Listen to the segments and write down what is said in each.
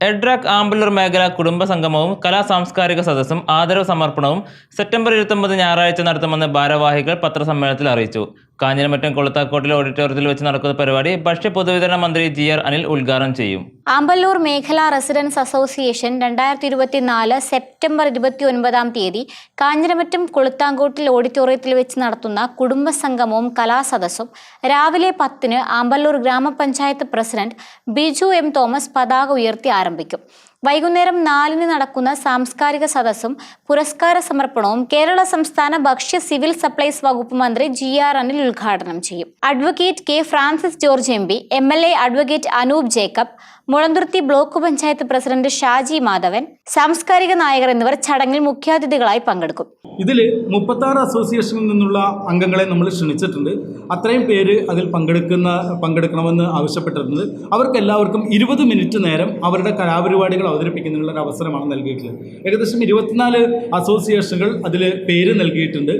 EDRAC ആംബുലർ മേഖല കുടുംബ സംഗമവും കലാ സാംസ്കാരിക സദസ്സും ആദരവ് സമർപ്പണവും സെപ്റ്റംബർ ഇരുപത്തൊമ്പത് ഞായറാഴ്ച നടത്തുമെന്ന് ഭാരവാഹികൾ പത്രസമ്മേളനത്തിൽ അറിയിച്ചു. കാഞ്ഞിരമറ്റം കൊളുത്താക്കോട്ടിലെ ഓഡിറ്റോറിയത്തിൽ വെച്ച് നടക്കുന്ന പരിപാടി ഭക്ഷ്യ പൊതുവിതരണ മന്ത്രി ജി ആർ അനിൽ ഉദ്ഘാടനം ചെയ്യും. ആമ്പല്ലൂർ മേഖലാ റെസിഡൻസ് അസോസിയേഷൻ രണ്ടായിരത്തി ഇരുപത്തിനാല് സെപ്റ്റംബർ ഇരുപത്തി ഒൻപതാം തീയതി കാഞ്ഞിരമറ്റം കൊളുത്താങ്കോട്ടിൽ ഓഡിറ്റോറിയത്തിൽ വെച്ച് നടത്തുന്ന കുടുംബസംഗമവും കലാസദസ്സും. രാവിലെ പത്തിന് ആമ്പല്ലൂർ ഗ്രാമപഞ്ചായത്ത് പ്രസിഡന്റ് ബിജു എം തോമസ് പതാക ഉയർത്തി ആരംഭിക്കും. വൈകുന്നേരം നാലിന് നടക്കുന്ന സാംസ്കാരിക സദസ്സും പുരസ്കാര സമർപ്പണവും കേരള സംസ്ഥാന ഭക്ഷ്യ സിവിൽ സപ്ലൈസ് വകുപ്പ് മന്ത്രി ജി ആർ അനിൽ ഉദ്ഘാടനം ചെയ്യും. Advocate K Francis George M P M L A advocate Anoop Jacob Mulanthuruthy block panchayat president Shaji Madhavan സാംസ്കാരിക നായകർ എന്നിവർ ചടങ്ങിൽ മുഖ്യാതിഥികളായി പങ്കെടുക്കും. ഇതിൽ മുപ്പത്താറ് അസോസിയേഷനിൽ നിന്നുള്ള അംഗങ്ങളെ നമ്മൾ ക്ഷണിച്ചിട്ടുണ്ട്. അത്രയും പേര് അതിൽ പങ്കെടുക്കുന്ന പങ്കെടുക്കണമെന്ന് ആവശ്യപ്പെട്ടിട്ടുണ്ട്. അവർക്ക് എല്ലാവർക്കും ഇരുപത് മിനിറ്റ് നേരം അവരുടെ കലാപരിപാടികൾ അവതരിപ്പിക്കുന്നതിനുള്ള ഒരു അവസരമാണ് നൽകിയിട്ടുള്ളത്. ഏകദേശം ഇരുപത്തിനാല് അസോസിയേഷനുകൾ അതിൽ പേര് നൽകിയിട്ടുണ്ട്.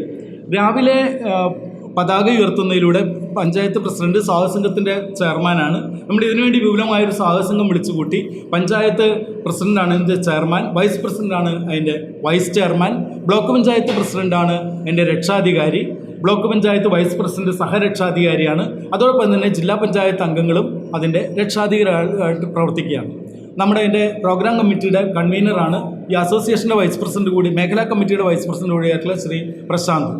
രാവിലെ പതാക ഉയർത്തുന്നതിലൂടെ പഞ്ചായത്ത് പ്രസിഡന്റ് സാഹസംഘത്തിന്റെ ചെയർമാനാണ്. നമ്മൾ ഇതിനുവേണ്ടി വിപുലമായൊരു സാഹസംഘം വിളിച്ചുകൂട്ടി പഞ്ചായത്ത് പ്രസിഡന്റാണ് അതിന്റെ ചെയർമാൻ വൈസ് പ്രസിഡന്റാണ് അതിന്റെ വൈസ് ചെയർമാൻ ബ്ലോക്ക് പഞ്ചായത്ത് പ്രസിഡന്റാണ് എന്റെ രക്ഷാധികാരി ബ്ലോക്ക് പഞ്ചായത്ത് വൈസ് പ്രസിഡന്റ് സഹരക്ഷാധികാരിയാണ്. അതോടൊപ്പം തന്നെ ജില്ലാ പഞ്ചായത്ത് അംഗങ്ങളും അതിന്റെ രക്ഷാധികാരിയായിട്ട് പ്രവർത്തിക്കുകയാണ്. നമ്മുടെ എന്റെ പ്രോഗ്രാം കമ്മിറ്റിയുടെ കൺവീനറാണ് ഈ അസോസിയേഷന്റെ വൈസ് പ്രസിഡന്റ് കൂടി മേഖലാ കമ്മിറ്റിയുടെ വൈസ് പ്രസിഡന്റ് കൂടിയായിട്ടുള്ള ശ്രീ പ്രശാന്ത്.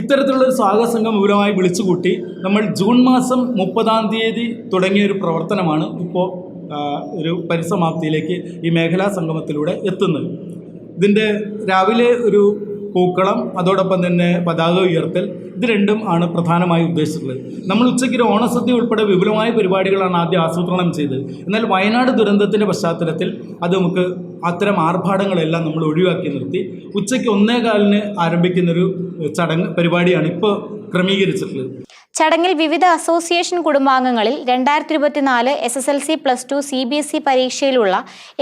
ഇത്തരത്തിലുള്ള ഒരു സ്വാഗത സംഘം വിപുലമായി വിളിച്ചുകൂട്ടി നമ്മൾ ജൂൺ മാസം മുപ്പതാം തീയതി തുടങ്ങിയ ഒരു പ്രവർത്തനമാണ് ഇപ്പോൾ ഒരു പരിസമാപ്തിയിലേക്ക് ഈ മേഖലാ സംഗമത്തിലൂടെ എത്തുന്നത്. ഇതിന്റെ രാവിലെ ഒരു പൂക്കളം അതോടൊപ്പം തന്നെ പതാക ഉയർത്തൽ ഇത് രണ്ടും ആണ് പ്രധാനമായി ഉദ്ദേശിച്ചിട്ടുള്ളത്. നമ്മൾ ഉച്ചയ്ക്ക് ഒരു ഓണസദ്യ ഉൾപ്പെടെ വിപുലമായ പരിപാടികളാണ് ആദ്യം ആസൂത്രണം ചെയ്തത്. എന്നാൽ വയനാട് ദുരന്തത്തിന്റെ പശ്ചാത്തലത്തിൽ അത് നമുക്ക് അത്തരം ആർഭാടങ്ങളെല്ലാം നമ്മൾ ഒഴിവാക്കി നിർത്തി. ഉച്ചയ്ക്ക് ഒന്നേകാലിന് ആരംഭിക്കുന്നൊരു ചടങ്ങ് പരിപാടിയാണ് ഇപ്പോൾ ക്രമീകരിച്ചിട്ടുള്ളത്. ചടങ്ങിൽ വിവിധ അസോസിയേഷൻ കുടുംബാംഗങ്ങളിൽ രണ്ടായിരത്തി ഇരുപത്തിനാല് S S L C plus two C B S E പരീക്ഷയിലുള്ള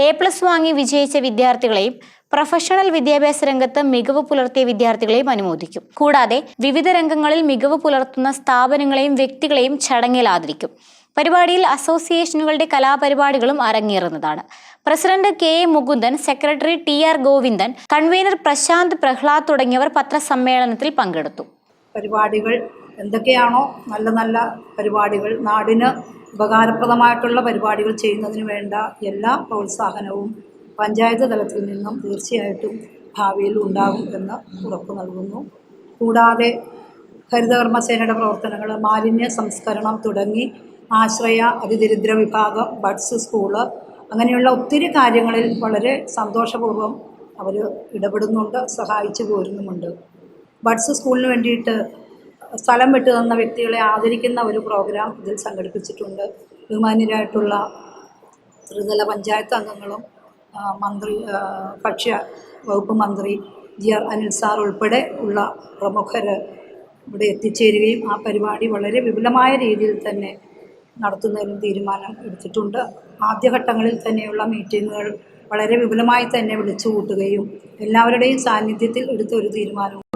A plus വാങ്ങി വിജയിച്ച വിദ്യാർത്ഥികളെയും പ്രൊഫഷണൽ വിദ്യാഭ്യാസ രംഗത്ത് മികവ് പുലർത്തിയ വിദ്യാർത്ഥികളെയും അനുമോദിക്കും. കൂടാതെ വിവിധ രംഗങ്ങളിൽ മികവ് പുലർത്തുന്ന സ്ഥാപനങ്ങളെയും വ്യക്തികളെയും ചടങ്ങിൽ ആദരിക്കും. പരിപാടിയിൽ അസോസിയേഷനുകളുടെ കലാപരിപാടികളും അരങ്ങേറുന്നതാണ്. President K A Mukundan secretary T R Govindan convener Prashanth Prahlad തുടങ്ങിയവർ പത്രസമ്മേളനത്തിൽ പങ്കെടുത്തു. പരിപാടികൾ എന്തൊക്കെയാണോ നല്ല നല്ല പരിപാടികൾ നാടിന് ഉപകാരപ്രദമായിട്ടുള്ള പരിപാടികൾ ചെയ്യുന്നതിന് വേണ്ട എല്ലാ പ്രോത്സാഹനവും പഞ്ചായത്ത് തലത്തിൽ നിന്നും തീർച്ചയായിട്ടും ഭാവിയിൽ ഉണ്ടാകും എന്ന് ഉറപ്പ് നൽകുന്നു. കൂടാതെ ഹരിതകർമ്മസേനയുടെ പ്രവർത്തനങ്ങൾ മാലിന്യ സംസ്കരണം തുടങ്ങി ആശ്രയ അതിദരിദ്ര വിഭാഗം ബഡ്സ് സ്കൂൾ അങ്ങനെയുള്ള ഒത്തിരി കാര്യങ്ങളിൽ വളരെ സന്തോഷപൂർവം അവർ ഇടപെടുന്നുണ്ട് സഹായിച്ചു പോരുന്നുമുണ്ട്. ബഡ്സ് സ്കൂളിന് വേണ്ടിയിട്ട് സ്ഥലം വിട്ടു തന്ന വ്യക്തികളെ ആദരിക്കുന്ന ഒരു പ്രോഗ്രാം ഇതിൽ സംഘടിപ്പിച്ചിട്ടുണ്ട്. ബഹുമാന്യരായിട്ടുള്ള ത്രിതല പഞ്ചായത്ത് അംഗങ്ങളും മന്ത്രി ഭക്ഷ്യ വകുപ്പ് മന്ത്രി ജി ആർ അനിൽ സാർ ഉൾപ്പെടെ ഉള്ള പ്രമുഖർ ഇവിടെ എത്തിച്ചേരുകയും ആ പരിപാടി വളരെ വിപുലമായ രീതിയിൽ തന്നെ നടത്തുന്നതിനും തീരുമാനം എടുത്തിട്ടുണ്ട്. ആദ്യഘട്ടങ്ങളിൽ തന്നെയുള്ള മീറ്റിങ്ങുകൾ വളരെ വിപുലമായി തന്നെ വിളിച്ചു കൂട്ടുകയും എല്ലാവരുടെയും സാന്നിധ്യത്തിൽ എടുത്ത ഒരു തീരുമാനവും